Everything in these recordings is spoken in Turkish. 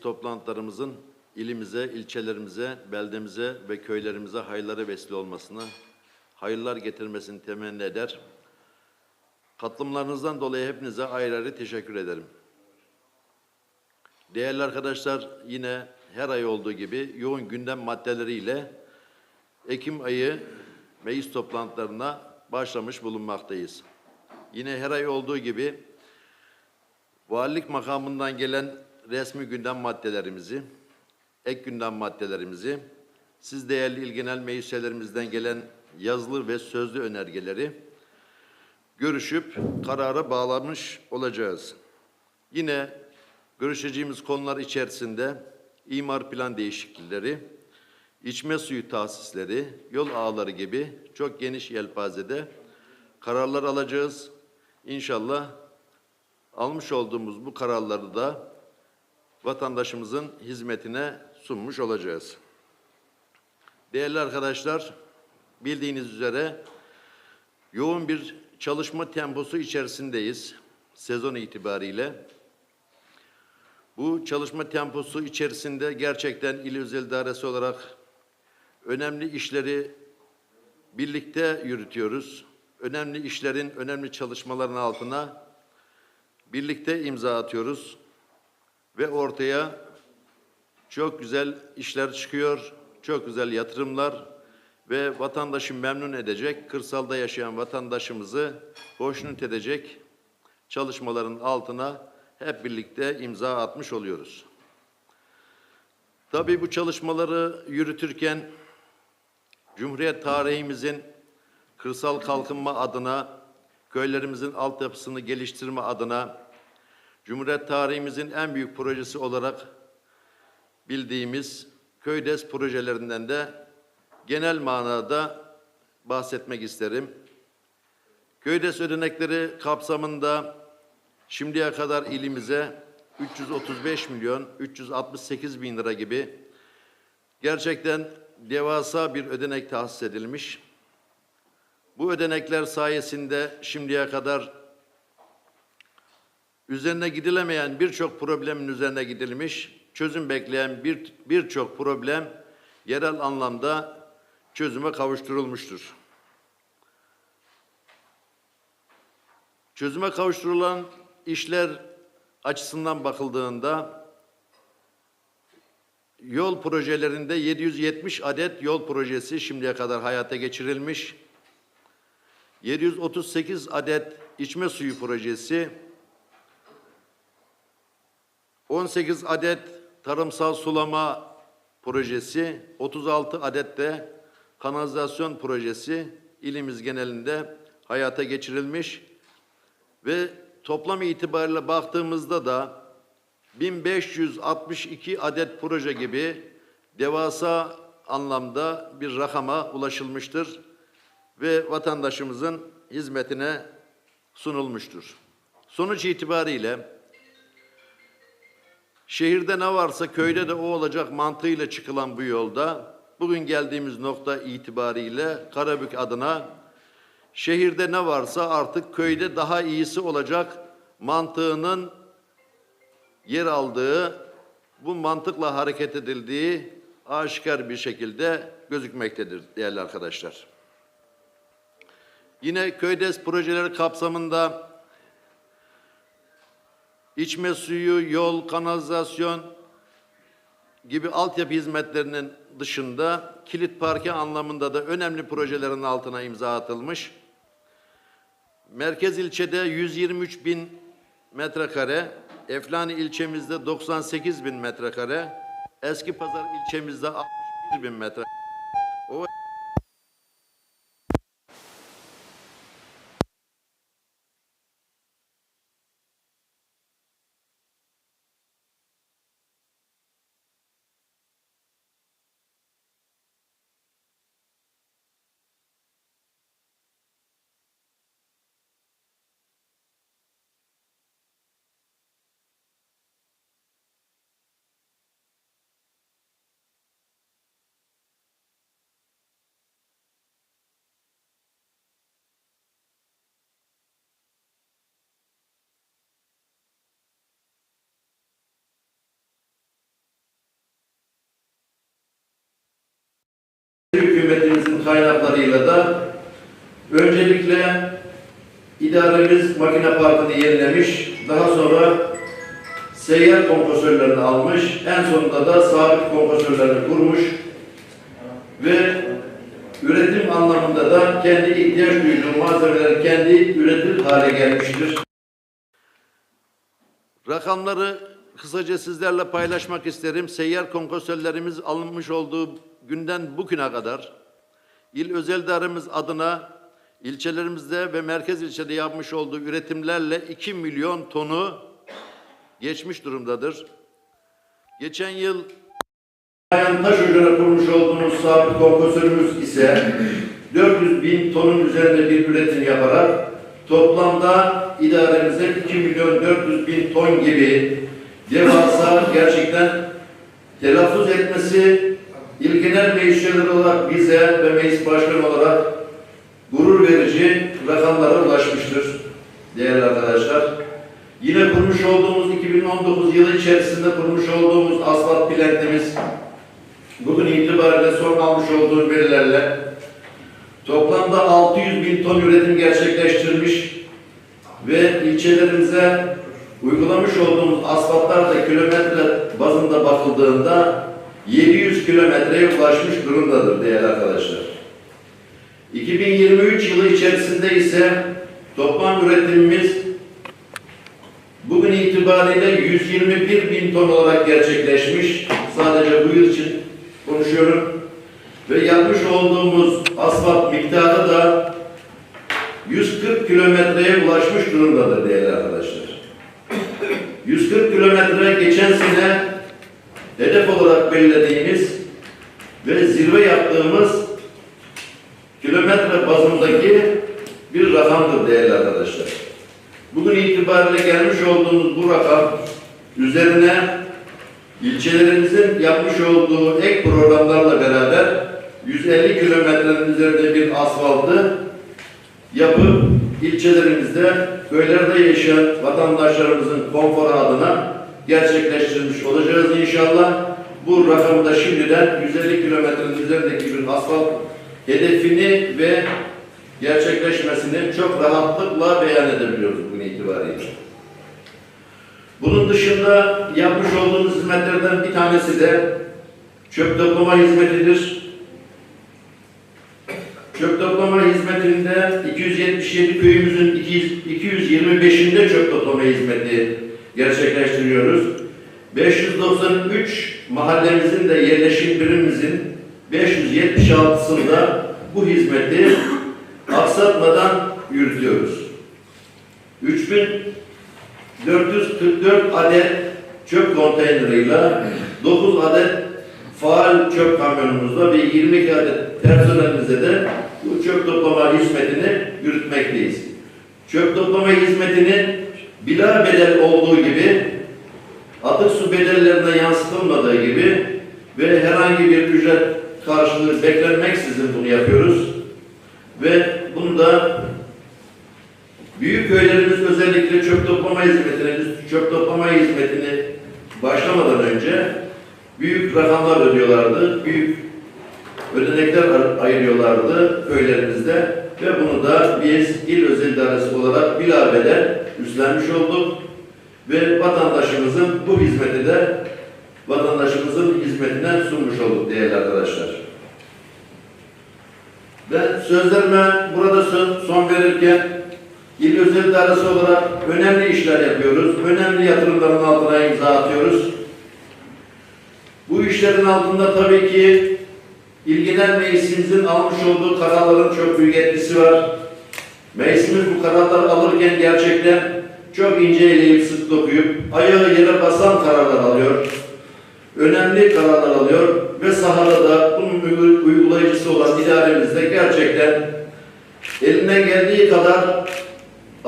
toplantılarımızın ilimize, ilçelerimize, beldemize ve köylerimize hayırlara vesile olmasını, hayırlar getirmesini temenni eder. Katılımlarınızdan dolayı hepinize ayrı ayrı teşekkür ederim. Değerli arkadaşlar, yine her ay olduğu gibi yoğun gündem maddeleriyle Ekim ayı meclis toplantılarına başlamış bulunmaktayız. Yine her ay olduğu gibi valilik makamından gelen resmi gündem maddelerimizi, ek gündem maddelerimizi, siz değerli il genel gelen yazılı ve sözlü önergeleri görüşüp karara bağlamış olacağız. Yine görüşeceğimiz konular içerisinde imar plan değişiklikleri, içme suyu tahsisleri, yol ağları gibi çok geniş yelpazede kararlar alacağız. İnşallah almış olduğumuz bu kararları da vatandaşımızın hizmetine sunmuş olacağız. Değerli arkadaşlar, bildiğiniz üzere yoğun bir çalışma temposu içerisindeyiz sezon itibariyle. Bu çalışma temposu içerisinde gerçekten il özel idaresi olarak önemli işleri birlikte yürütüyoruz. Önemli işlerin, önemli çalışmaların altına birlikte imza atıyoruz ve ortaya çok güzel işler çıkıyor, çok güzel yatırımlar ve vatandaşı memnun edecek, kırsalda yaşayan vatandaşımızı hoşnut edecek çalışmaların altına hep birlikte imza atmış oluyoruz. Tabii bu çalışmaları yürütürken Cumhuriyet tarihimizin kırsal kalkınma adına, köylerimizin altyapısını geliştirme adına, Cumhuriyet tarihimizin en büyük projesi olarak bildiğimiz Köydes projelerinden de genel manada bahsetmek isterim. Köydes ödenekleri kapsamında şimdiye kadar ilimize 335 milyon 368 bin lira gibi gerçekten devasa bir ödenek tahsis edilmiş. Bu ödenekler sayesinde şimdiye kadar üzerine gidilemeyen birçok problemin üzerine gidilmiş, çözüm bekleyen bir birçok problem yerel anlamda çözüme kavuşturulmuştur. Çözüme kavuşturulan işler açısından bakıldığında yol projelerinde 770 adet yol projesi şimdiye kadar hayata geçirilmiş. 738 adet içme suyu projesi, 18 adet tarımsal sulama projesi, 36 adet de kanalizasyon projesi ilimiz genelinde hayata geçirilmiş ve toplam itibariyle baktığımızda da 1562 adet proje gibi devasa anlamda bir rakama ulaşılmıştır ve vatandaşımızın hizmetine sunulmuştur. Sonuç itibariyle şehirde ne varsa köyde de o olacak mantığıyla çıkılan bu yolda bugün geldiğimiz nokta itibariyle Karabük adına şehirde ne varsa artık köyde daha iyisi olacak mantığının yer aldığı, bu mantıkla hareket edildiği aşikar bir şekilde gözükmektedir değerli arkadaşlar. Yine köydes projeleri kapsamında içme suyu, yol, kanalizasyon gibi altyapı hizmetlerinin dışında kilit parke anlamında da önemli projelerin altına imza atılmış. Merkez ilçede 123 bin metrekare, Eflani ilçemizde 98 bin metrekare, Eski Pazar ilçemizde 61 bin metrekare. O itibarıyla da öncelikle idaremiz makine parkını yenilemiş, daha sonra seyyar kompresörlerini almış, en sonunda da sabit kompresörlerini kurmuş ve üretim anlamında da kendi ihtiyaç duyduğu malzemeleri kendi üretir hale gelmiştir. Rakamları kısaca sizlerle paylaşmak isterim. Seyyar kompresörlerimiz alınmış olduğu günden bugüne kadar il özel idaremiz adına ilçelerimizde ve merkez ilçede yapmış olduğu üretimlerle 2 milyon tonu geçmiş durumdadır. Geçen yıl Bayan Taş Ocağı'na kurmuş olduğumuz sabit kompresörümüz ise 400 bin tonun üzerinde bir üretim yaparak toplamda idaremize 2 milyon 400 bin ton gibi devasa gerçekten telaffuz etmesi İl Genel olarak bize ve meclis başkanı olarak gurur verici rakamlara ulaşmıştır değerli arkadaşlar. Yine kurmuş olduğumuz 2019 yılı içerisinde kurmuş olduğumuz asfalt plantimiz bugün itibariyle son almış olduğu verilerle toplamda 600 bin ton üretim gerçekleştirmiş ve ilçelerimize uygulamış olduğumuz asfaltlar da kilometre bazında bakıldığında 700 kilometreye ulaşmış durumdadır değerli arkadaşlar. 2023 yılı içerisinde ise toplam üretimimiz bugün itibariyle 121 bin ton olarak gerçekleşmiş. Sadece bu yıl için konuşuyorum. Ve yapmış olduğumuz asfalt miktarı da 140 kilometreye ulaşmış durumdadır değerli arkadaşlar. 140 kilometre geçen sene hedef olarak belirlediğimiz ve zirve yaptığımız kilometre bazındaki bir rakamdır değerli arkadaşlar. Bugün itibariyle gelmiş olduğumuz bu rakam üzerine ilçelerimizin yapmış olduğu ek programlarla beraber 150 kilometrenin üzerinde bir asfaltı yapıp ilçelerimizde köylerde yaşayan vatandaşlarımızın konforu adına gerçekleştirmiş olacağız inşallah. Bu rakamı da şimdiden 150 kilometrenin üzerindeki bir asfalt hedefini ve gerçekleşmesini çok rahatlıkla beyan edebiliyoruz bugün itibariyle. Bunun dışında yapmış olduğumuz hizmetlerden bir tanesi de çöp toplama hizmetidir. Çöp toplama hizmetinde 277 köyümüzün 225'inde çöp toplama hizmeti gerçekleştiriyoruz. 593 mahallemizin de yerleşim birimimizin 576'sında bu hizmeti aksatmadan yürütüyoruz. 3444 adet çöp konteyneriyle 9 adet faal çöp kamyonumuzla ve 22 adet personelimizle de bu çöp toplama hizmetini yürütmekteyiz. Çöp toplama hizmetinin bila bedel olduğu gibi atık su bedellerine yansıtılmadığı gibi ve herhangi bir ücret karşılığı beklenmeksizin bunu yapıyoruz. Ve bunu da büyük köylerimiz özellikle çöp toplama hizmetini, çöp toplama hizmetini başlamadan önce büyük rakamlar ödüyorlardı. Büyük ödenekler ayırıyorlardı köylerimizde ve bunu da biz il özel idaresi olarak bilabeden üstlenmiş olduk ve vatandaşımızın bu hizmeti de vatandaşımızın hizmetine sunmuş olduk değerli arkadaşlar. Ben sözlerime burada son verirken il özel idaresi olarak önemli işler yapıyoruz. Önemli yatırımların altına imza atıyoruz. Bu işlerin altında tabii ki İl Genel Meclisimizin almış olduğu kararların çok büyük etkisi var. Meclisimiz bu kararları alırken gerçekten çok ince eleyip sık dokuyup ayağı yere basan kararlar alıyor. Önemli kararlar alıyor ve sahada da bunun uygulayıcısı olan idaremizde gerçekten eline geldiği kadar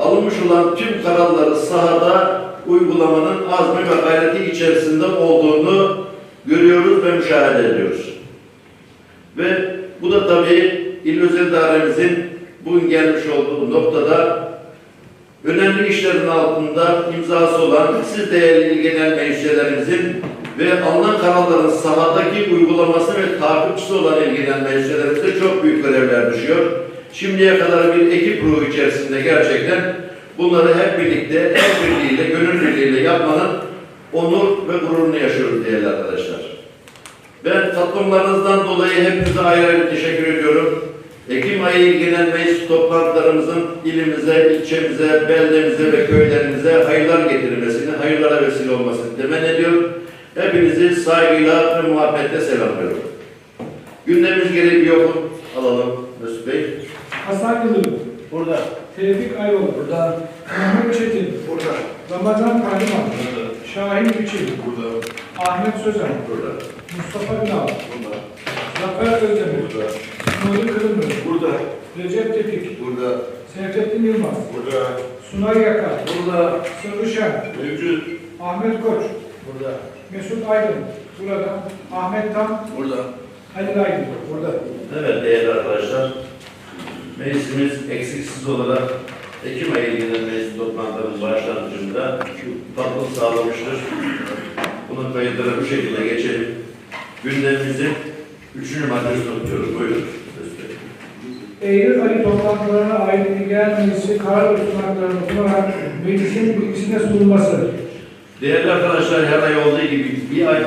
alınmış olan tüm kararları sahada uygulamanın azmi ve gayreti içerisinde olduğunu görüyoruz ve müşahede ediyoruz. Ve bu da tabii il özel bugün gelmiş olduğu noktada önemli işlerin altında imzası olan siz değerli il genel meclislerimizin ve alınan kararların sahadaki uygulaması ve takipçisi olan ilgilenen meclislerimize çok büyük görevler düşüyor. Şimdiye kadar bir ekip ruhu içerisinde gerçekten bunları hep birlikte, el birliğiyle, gönül birliğiyle yapmanın onur ve gururunu yaşıyoruz değerli arkadaşlar. Ben tatlımlarınızdan dolayı hepinize ayrı ayrı teşekkür ediyorum. Ekim ayı ilgilenen meclis toplantılarımızın ilimize, ilçemize, beldemize ve köylerimize hayırlar getirmesini, hayırlara vesile olmasını temenni ediyorum. Hepinizi saygıyla ve muhabbetle selamlıyorum. Gündemimiz gereği bir yokum Sözen, Burada. Mustafa Ünal, Burada. Zafer Özdemir, Burada. Nuri Kırımlı, Burada. Recep Tepik, Burada. Seyfettin Yılmaz, Burada. Sunay Yakar, Burada. Sırrı Şen, Mevcut. Ahmet Koç, Burada. Mesut Aydın, burada, Ahmet Tam, Burada. Halil Aydın, burada. Evet değerli arkadaşlar, meclisimiz eksiksiz olarak Ekim ayı ilgilenen meclis toplantılarının başlangıcında tatlı sağlamıştır. Bunun kayıtları bu şekilde geçelim. Gündemimizin üçüncü maddesini tutuyoruz. Buyurun. Eylül ayı toplantılarına ait ilgilen meclisi karar tutanaklarını okunarak meclisin bilgisine sunulması. Değerli arkadaşlar her ay olduğu gibi bir ay